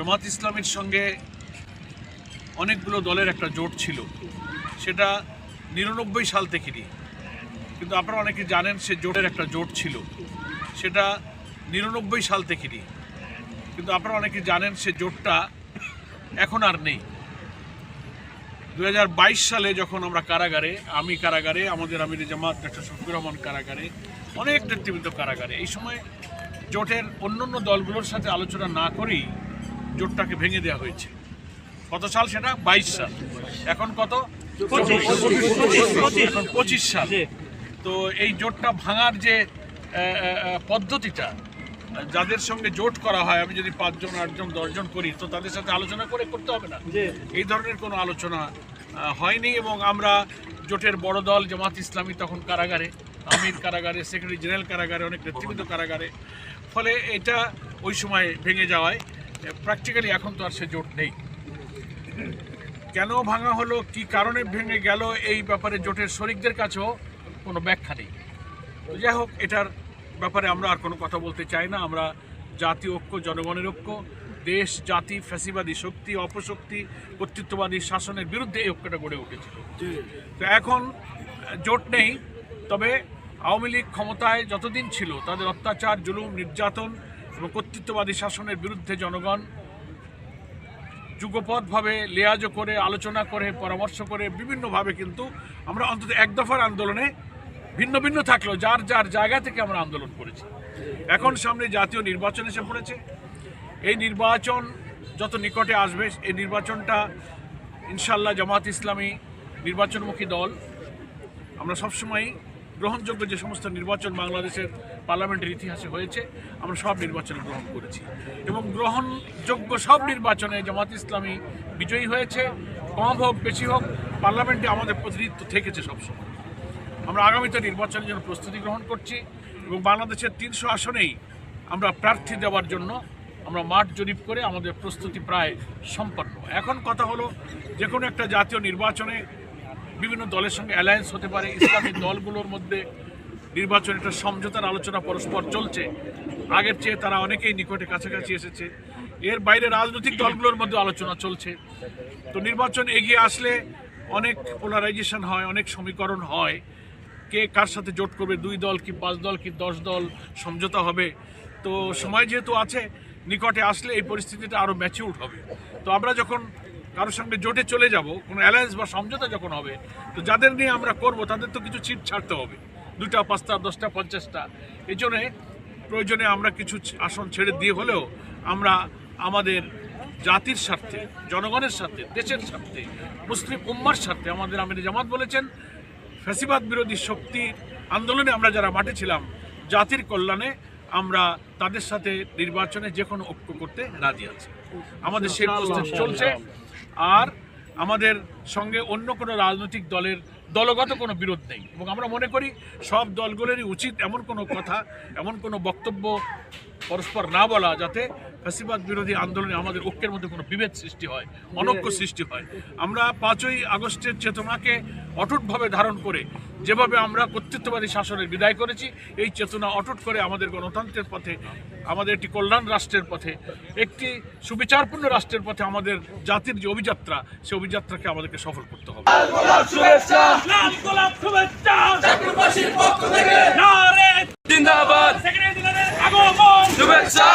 জামাত ইসলামের সঙ্গে অনেকগুলো দলের একটা জোট ছিল। সেটা নিরানব্বই সাল থেকে নিয়ে কিন্তু আপনারা অনেকে জানেন সে জোটের একটা জোট ছিল। সেটা নিরানব্বই সাল থেকে নিয়ে কিন্তু আপনারা অনেকে জানেন সে জোটটা এখন আর নেই। দু হাজার বাইশ সালে যখন আমরা কারাগারে, আমি কারাগারে, আমাদের আমির জামাত, ডাক্তার শফিকুর রহমান কারাগারে, অনেক নেতৃবৃন্দ কারাগারে, এই সময় জোটের অন্যান্য দলগুলোর সাথে আলোচনা না করেই জোটটাকে ভেঙে দেওয়া হয়েছে। কত সাল সেটা? বাইশ সাল। এখন কত? এখন পঁচিশ সাল। তো এই জোটটা ভাঙার যে পদ্ধতিটা যাদের সঙ্গে জোট করা হয় আমি যদি পাঁচজন আটজন দশজন করি তো তাদের সাথে আলোচনা করে করতে হবে না? এই ধরনের কোনো আলোচনা হয়নি এবং আমরা জোটের বড় দল জামাত ইসলামী তখন কারাগারে আমির কারাগারে সেক্রেটারি জেনারেল কারাগারে অনেক নেতৃবৃন্দ কারাগারে। ফলে এটা ওই সময় ভেঙে যাওয়ায় প্র্যাকটিক্যালি এখন তো আর সে জোট নেই। কেন ভাঙা হলো কি কারণে ভেঙে গেল এই ব্যাপারে জোটের শরিকদের কাছেও কোনো ব্যাখ্যা নেই। তো যাই হোক এটার ব্যাপারে আমরা আর কোনো কথা বলতে চাই না। আমরা জাতি ঐক্য জনগণের ঐক্য দেশ জাতি ফ্যাসিবাদী শক্তি অপশক্তি কর্তৃত্ববাদী শাসনের বিরুদ্ধে এই ঐক্যটা গড়ে উঠেছিল। তো এখন জোট নেই তবে আওয়ামী লীগ ক্ষমতায় যতদিন ছিল তাদের অত্যাচার জুলুম নির্যাতন এবং কর্তৃত্ববাদী শাসনের বিরুদ্ধে জনগণ যুগপথভাবে লেয়াজো করে, আলোচনা করে, পরামর্শ করে, বিভিন্নভাবে কিন্তু আমরা অন্তত এক দফার আন্দোলনে ভিন্ন ভিন্ন থাকলেও যার যার জায়গা থেকে আমরা আন্দোলন করেছি। এখন সামনে জাতীয় নির্বাচন এসে পড়েছে। এই নির্বাচন যত নিকটে আসবে, এই নির্বাচনটা ইনশাল্লাহ জামাত ইসলামী নির্বাচনমুখী দল, আমরা সবসময় গ্রহণযোগ্য যে সমস্ত নির্বাচন বাংলাদেশের পার্লামেন্টের ইতিহাসে হয়েছে, আমরা সব নির্বাচন গ্রহণ করেছি। এবং গ্রহণযোগ্য সব নির্বাচনে জামাত ইসলামী বিজয়ী হয়েছে, কম হোক, বেশি হোক, পার্লামেন্টে আমাদের প্রতিনিধিত্ব থেকেছে সবসময়। আমরা আগামীতে নির্বাচনের জন্য প্রস্তুতি গ্রহণ করছি এবং বাংলাদেশের তিনশো আসনেই আমরা প্রার্থী দেওয়ার জন্য আমরা মাঠ জরিপ করে আমাদের প্রস্তুতি প্রায় সম্পন্ন। এখন কথা হলো যে কোনো একটা জাতীয় নির্বাচনে বিভিন্ন দলের সঙ্গে অ্যালায়েন্স হতে পারে, ইসলামী দলগুলোর মধ্যে নির্বাচন, একটা সমঝোতার আলোচনা পরস্পর চলছে। আগের চেয়ে তারা অনেকেই নিকটে কাছাকাছি এসেছে। এর বাইরে রাজনৈতিক দলগুলোর মধ্যে আলোচনা চলছে। তো নির্বাচন এগিয়ে আসলে অনেক পোলারাইজেশন হয়, অনেক সমীকরণ হয়। কে কার সাথে জোট করবে, দুই দল কি পাঁচ দল কি দশ দল, সমঝোতা হবে। তো সময় যেহেতু আছে, নিকটে আসলে এই পরিস্থিতিটা আরও ম্যাচিউর হবে। তো আমরা যখন কারোর সঙ্গে জোটে চলে যাব, কোনো অ্যালায়েন্স বা সমঝোতা যখন হবে, তো যাদের নিয়ে আমরা করব, তাদের তো কিছু চিট ছাড়তে হবে। দুটা, পাঁচটা, দশটা, পঞ্চাশটা। এই জন্যে প্রয়োজনে আমরা কিছু আসন ছেড়ে দিয়ে হলেও আমরা আমাদের জাতির স্বার্থে, জনগণের স্বার্থে, দেশের স্বার্থে, মুসলিম উম্মার স্বার্থে আমাদের আমির জামাত বলেছেন, ফ্যাসিবাদ বিরোধী শক্তি আন্দোলনে আমরা যারা মাঠে ছিলাম, জাতির কল্যাণে আমরা তাদের সাথে নির্বাচনে যে কোনো ঐক্য করতে রাজি আছি। আমাদের সেই চলছে। আর আমাদের সঙ্গে অন্য কোনো রাজনৈতিক দলের দলগত কোনো বিরোধ নেই। এবং আমরা মনে করি সব দলগুলোরই উচিত এমন কোনো কথা এমন কোনো বক্তব্য পরস্পর না বলা যাতে ফ্যাসিবাদ বিরোধী আন্দোলনে আমাদের ঐক্যের মধ্যে কোনো বিভেদ সৃষ্টি হয় অনৈক্য সৃষ্টি হয়। আমরা পাঁচই আগস্টের চেতনাকে অটুটভাবে ধারণ করে যেভাবে আমরা কর্তৃত্ববাদী শাসনের বিদায় করেছি এই চেতনা অটুট করে আমাদের গণতন্ত্রের পথে আমাদের একটি কল্যাণ রাষ্ট্রের পথে একটি সুবিচারপূর্ণ রাষ্ট্রের পথে আমাদের জাতির যে অভিযাত্রা সেই অভিযাত্রাকে আমাদেরকে সফল করতে হবে। শুভেচ্ছা।